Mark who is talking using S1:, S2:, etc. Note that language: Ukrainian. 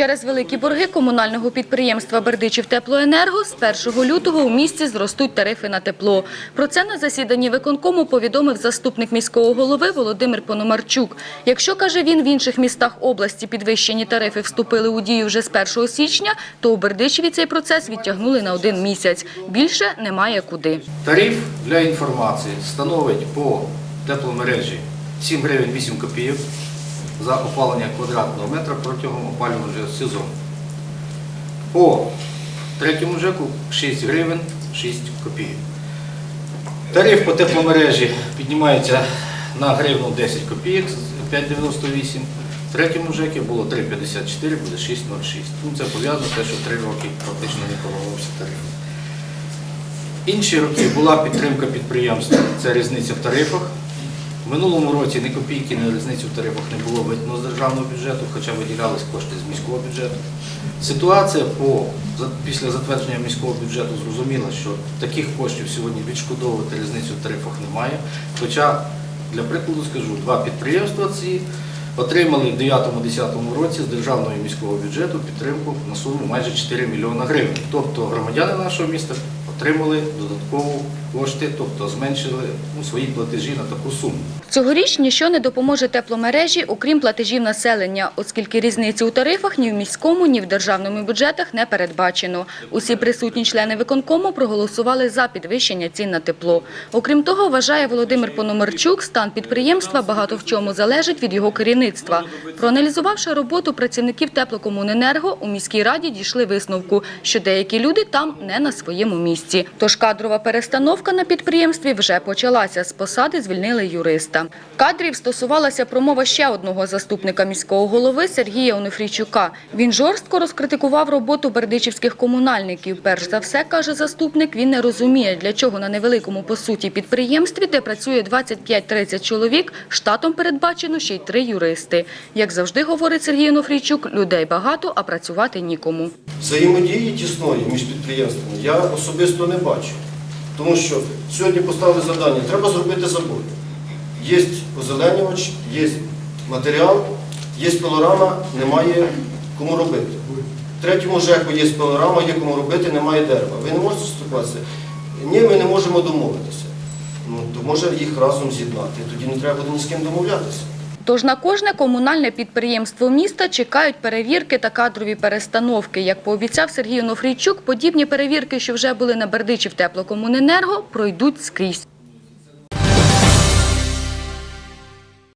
S1: Через великі борги комунального підприємства Бердичів Теплоенерго з 1 лютого у місті зростуть тарифи на тепло. Про це на засіданні виконкому повідомив заступник міського голови Володимир Пономарчук. Якщо, каже він, в інших містах області підвищені тарифи вступили у дію вже з 1 січня, то у Бердичеві цей процес відтягнули на один місяць. Більше немає куди.
S2: Тариф для інформації становить по тепломережі 7 гривень 8 копійок за опалення квадратного метра протягом опалювального сезону. По третьому ЖЕКу 6 гривень 6 копійок. Тариф по тепломережі піднімається на гривну 10 копійок з 5,98. В третьому ЖЕКі було 3,54, буде 6,06. Ну, це пов'язано з те, що 3 роки практично не коригувався тариф. Інші роки була підтримка підприємств, це різниця в тарифах. Минулому році ні копійки, ні різниці в тарифах не було видно з державного бюджету, хоча виділялись кошти з міського бюджету. Ситуація по, після затвердження міського бюджету зрозуміла, що таких коштів сьогодні відшкодовувати різницю в тарифах немає. Хоча, для прикладу скажу, два підприємства ці отримали в 9-10 році з державного і міського бюджету підтримку на суму майже 4 мільйона гривень. Тобто громадяни нашого міста отримали додаткові кошти, тобто зменшили ну, свої платежі на таку суму.
S1: Цьогоріч ніщо не допоможе тепломережі, окрім платежів населення, оскільки різниці у тарифах ні в міському, ні в державному бюджетах не передбачено. Усі присутні члени виконкому проголосували за підвищення цін на тепло. Окрім того, вважає Володимир Пономарчук, стан підприємства багато в чому залежить від його керівництва. Проаналізувавши роботу працівників теплокомуненерго, у міській раді дійшли висновку, що деякі люди там не на своєму місці. Тож кадрова перестановка на підприємстві вже почалася. З посади звільнили юриста. Кадрів стосувалася промова ще одного заступника міського голови Сергія Онуфрійчука. Він жорстко розкритикував роботу бердичівських комунальників. Перш за все, каже заступник, він не розуміє, для чого на невеликому по суті підприємстві, де працює 25-30 чоловік, штатом передбачено ще й три юристи. Як завжди говорить Сергій Онуфрійчук, людей багато, а працювати нікому.
S3: Взаємодії тісної між підприємствами я особисто не бачу. Тому що сьогодні поставили завдання, треба зробити забор. Є озеленювач, є матеріал, є пилорама, немає кому робити. В третьому ЖЕКу є пилорама, є кому робити, немає дерева. Ви не можете ступатися? Ні, ми не можемо домовитися. Ну, то може їх разом з'єднати. Тоді не треба буде ні з ким домовлятися.
S1: Тож на кожне комунальне підприємство міста чекають перевірки та кадрові перестановки. Як пообіцяв Сергій Онофрійчук, подібні перевірки, що вже були на Бердичів теплокомуненерго, пройдуть скрізь.